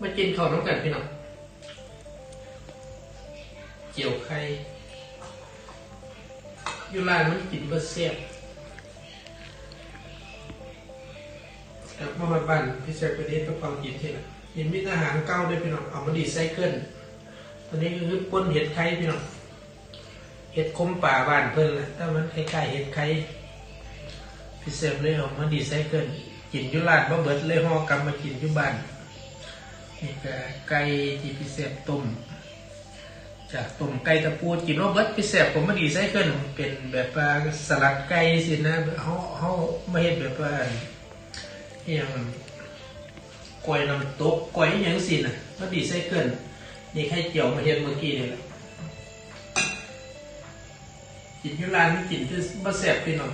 มากินข้าวน้ำกันพี่น้องเจียวไข่อยู่ร้านมันกินเบอร์เซียบกลับมาบ้านพี่แซคไปเรียนกับเปากินที่ละยินมีอาหารเก่าด้วยพี่น้องเอามาดีไซเคิลตอนนี้ก็คือป้นเห็ดไข่พี่น้องเห็ดคมป่าบ้านเพิ่นแหละแต่มันคล้ๆเห็ดไข่พี่แซคเลยเอามาดีไซเคิลกินอยู่ร้านบ่เบิดเลยห่อกลับมากินอยู่บ้าน นี่ก็ไก่ที่พิเศษต้มจากต้มไก่ตะปูกินว่าเบิดพิเศษผมไมาดีใส่ขึ้นเป็นแบบว่าสลัดไก่สินะเขาเขาไม่เห็นแบบว่าอย่างกล้วยน้ำตกกล้วยอย่างสินะมาดีใส่ขึ้นนี่ไข่เจียวมาเห็นเมื่อกี้นี่แหละกินยุรานนี่กินคือบ่แสบพี่น้อง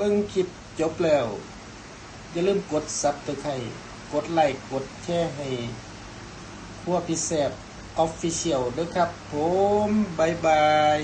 เบิ้งคลิปจบแล้ว อย่าลืมกดซับตะไครกดไลค์กดแชร์ให้พวกพิเศษออฟฟิเชียลด้วยครับผมบายบาย